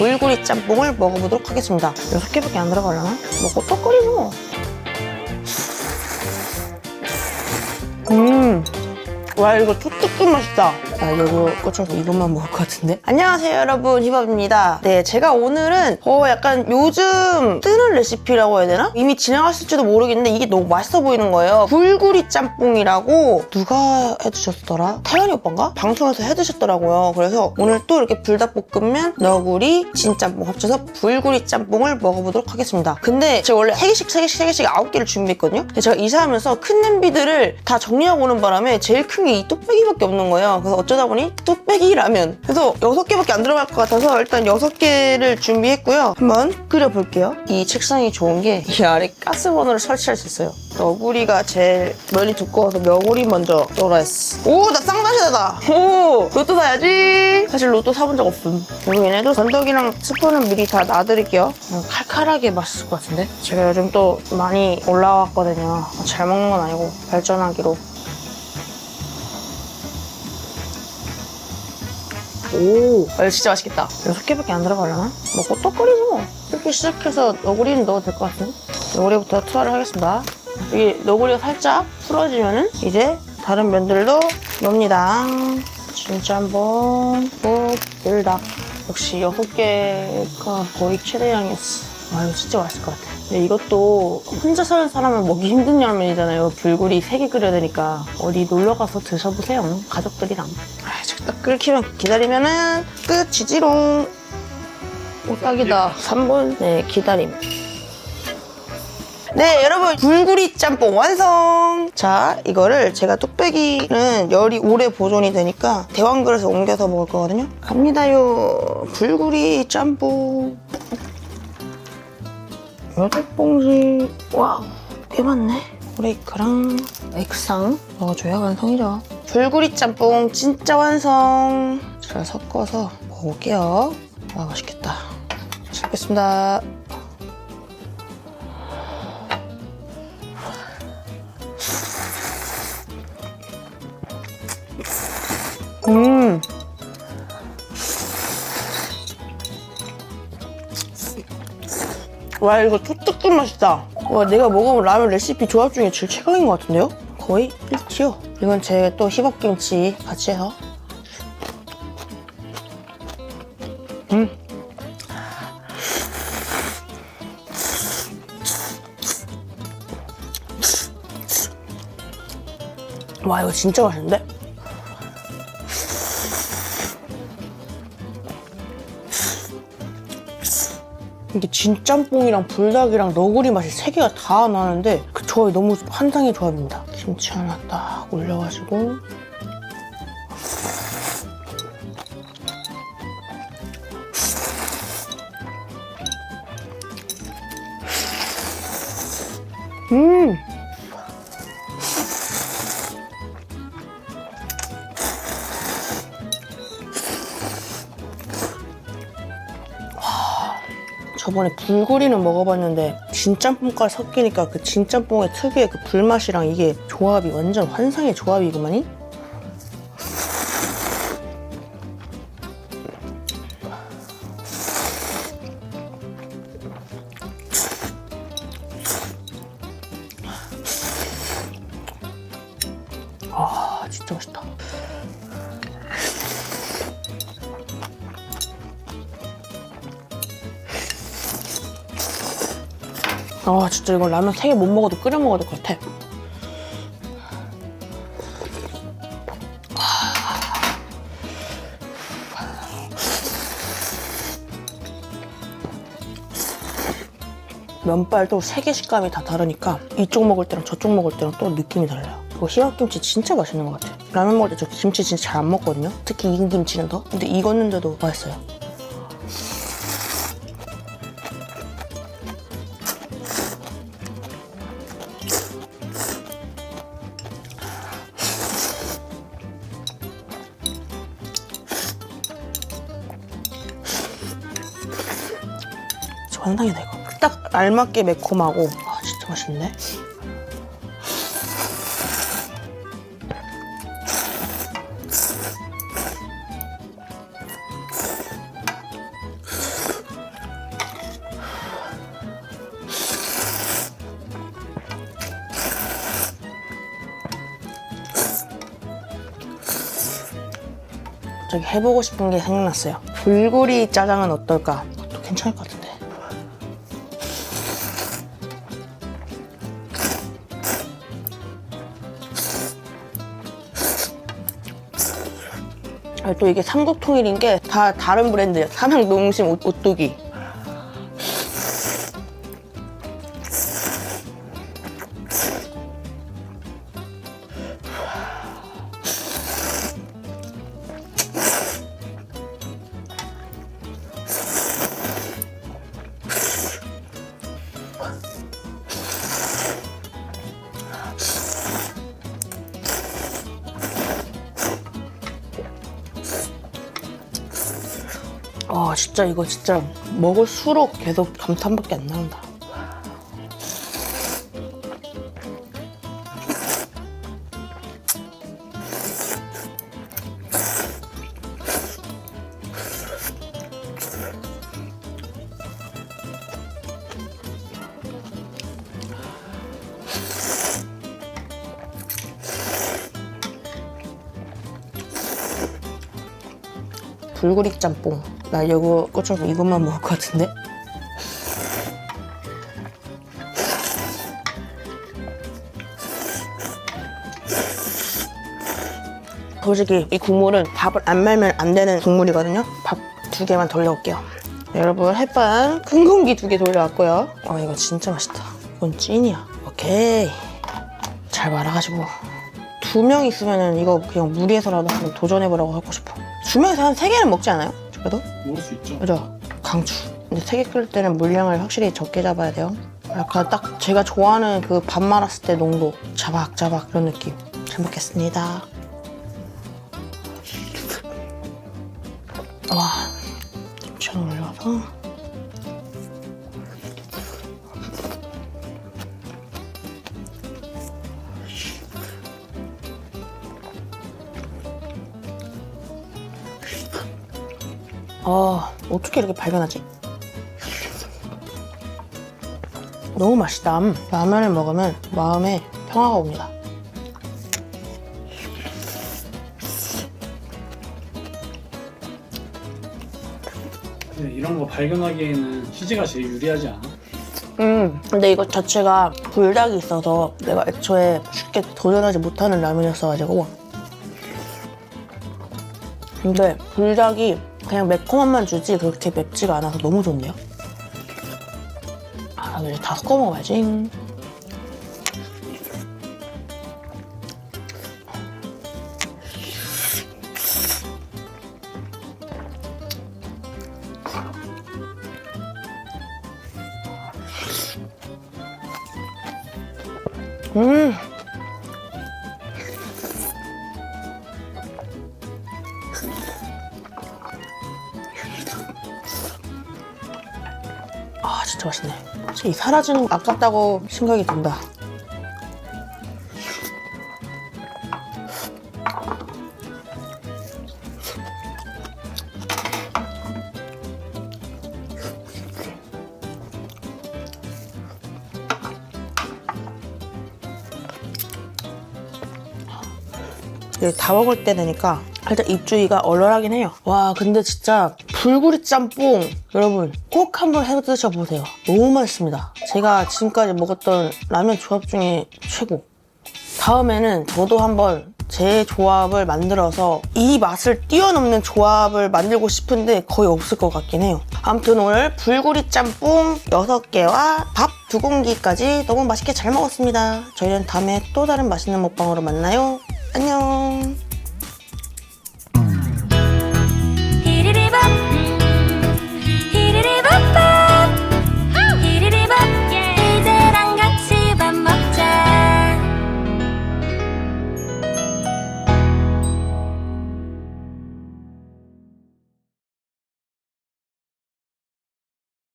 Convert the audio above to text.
불구리 짬뽕을 먹어보도록 하겠습니다. 여섯 개밖에 안 들어가려나? 먹고 또 끓이죠. 음. 와 이거 툭툭툭 맛있다. 나 이거 꽂혀서 이것만 먹을 것 같은데. 안녕하세요 여러분 히밥입니다. 네 제가 오늘은 어 약간 요즘 뜨는 레시피라고 해야 되나? 이미 진행했을지도 모르겠는데 이게 너무 맛있어 보이는 거예요. 불구리 짬뽕이라고 누가 해주셨더라? 태연이 오빠인가? 방송에서 해주셨더라고요. 그래서 오늘 또 이렇게 불닭볶음면, 너구리, 진짬뽕 합쳐서 불구리 짬뽕을 먹어보도록 하겠습니다. 근데 제가 원래 3개씩 3개씩 3개씩 9개를 준비했거든요. 근데 제가 이사하면서 큰 냄비들을 다 정리하고 오는 바람에 제일 큰 게 이 뚝배기밖에 없는 거예요. 그래서 어쩌다 보니 뚝배기 라면. 그래서 6개밖에 안 들어갈 것 같아서 일단 6개를 준비했고요. 한번 끓여볼게요. 이 책상이 좋은 게 이 아래 가스버너를 설치할 수 있어요. 너구리가 제일 면이 두꺼워서 너구리 먼저 썰어 했어. 오, 나 쌍다시다다. 오, 로또 사야지. 사실 로또 사본 적 없음. 그리고 얘네도 건더기랑 스프는 미리 다 놔드릴게요. 음, 칼칼하게 맛있을 것 같은데? 제가 요즘 또 많이 올라왔거든요. 잘 먹는 건 아니고 발전하기로. 오, 아, 이거 진짜 맛있겠다. 여섯 개밖에 안 들어가려나? 먹고 또 끓이고. 이렇게 시작해서 너구리는 넣어도 될 것 같은데? 너구리부터 투하를 하겠습니다. 여기 너구리가 살짝 풀어지면은 이제 다른 면들도 넣습니다. 진짜 한번 또 불닭. 역시 여섯 개가 거의 최대량이었어. 와 이거 진짜 맛있을 것 같아. 근데 이것도 혼자 사는 사람은 먹기 힘든 라면이잖아요. 불구리 세 개 끓여야 되니까 어디 놀러 가서 드셔보세요. 가족들이랑. 딱 끓기만 기다리면은 끝이지롱. 오, 딱이다. 3분 네 기다림. 네, 여러분 불구리 짬뽕 완성! 자, 이거를 제가 뚝배기는 열이 오래 보존이 되니까 대왕 그릇에 옮겨서 먹을 거거든요. 갑니다요. 불구리 짬뽕. 여덟 봉지. 와, 꽤 많네. 브레이크랑 액상 넣어줘야 완성이죠. 불구리 짬뽕 진짜 완성. 잘 섞어서 먹을게요. 와, 맛있겠다. 잘 먹겠습니다. 음. 와 이거 툭툭툭 맛있다. 와 내가 먹어본 라면 레시피 조합 중에 제일 최강인 것 같은데요? 거의 1티어. 이건 제 또 희밥김치 같이 해서. 음. 와 이거 진짜 맛있는데? 이게 진짬뽕이랑 불닭이랑 너구리 맛이 세 개가 다 나는데 그 조합이 너무 환상의 조합입니다. 김치 하나 딱 올려가지고 음 저번에 불구리는 먹어봤는데 진짬뽕까지 섞이니까 그 진짬뽕의 특유의 그 불맛이랑 이게 조합이 완전 환상의 조합이구만이? 아 진짜 이거 라면 3개 못 먹어도 끓여 먹어야 될것 같아. 면발도 3개 식감이 다 다르니까 이쪽 먹을 때랑 저쪽 먹을 때랑 또 느낌이 달라요. 이거 희밥김치 진짜 맛있는 것 같아요. 라면 먹을 때 저 김치 진짜 잘 안 먹거든요. 특히 익은 김치는 더. 근데 익었는데도 맛있어요 환상이다 이거. 딱 알맞게 매콤하고 아 진짜 맛있네. 저기 해보고 싶은 게 생각났어요. 불구리 짜장은 어떨까? 그것도 괜찮을 것 같아요. 또 이게 삼국통일인 게 다 다른 브랜드예요. 삼양농심 오- 오뚜기. 아 진짜 이거 진짜 먹을수록 계속 감탄밖에 안 나온다. 불구리 짬뽕. 나 이거 꽂혀서 이것만 먹을 것 같은데? 솔직히 이 국물은 밥을 안 말면 안 되는 국물이거든요. 밥 두 개만 돌려올게요. 여러분 햇반 큰 공기 두 개 돌려왔고요. 아 이거 진짜 맛있다. 이건 찐이야. 오케이. 잘 말아가지고 두 명 있으면은 이거 그냥 무리해서라도 한번 도전해보라고 하고 싶어. 두 명이서 한 세 개는 먹지 않아요? 그래도? 먹을 수 있죠. 그죠? 강추. 근데 세 개 끓일 때는 물량을 확실히 적게 잡아야 돼요. 약간 딱 제가 좋아하는 그 밥 말았을 때 농도. 자박자박 그런 느낌. 잘 먹겠습니다. 아, 어떻게 이렇게 발견하지? 너무 맛있다. 음, 라면을 먹으면 마음에 평화가 옵니다. 근데 이런 거 발견하기에는 희재가 제일 유리하지 않아? 음, 근데 이거 자체가 불닭이 있어서 내가 애초에 쉽게 도전하지 못하는 라면이었어가지고. 근데 불닭이 그냥 매콤함만 주지 그렇게 맵지가 않아서 너무 좋네요. 아, 나도 이제 다 섞어 먹어야지. 음. 이 사라지는 거 아깝다고 생각이 든다. 다 먹을 때 되니까 살짝 입 주위가 얼얼하긴 해요. 와 근데 진짜 불구리 짬뽕 여러분 꼭 한번 해 드셔보세요. 너무 맛있습니다. 제가 지금까지 먹었던 라면 조합 중에 최고. 다음에는 저도 한번 제 조합을 만들어서 이 맛을 뛰어넘는 조합을 만들고 싶은데 거의 없을 것 같긴 해요. 아무튼 오늘 불구리 짬뽕 6개와 밥 2공기까지 너무 맛있게 잘 먹었습니다. 저희는 다음에 또 다른 맛있는 먹방으로 만나요. 안녕.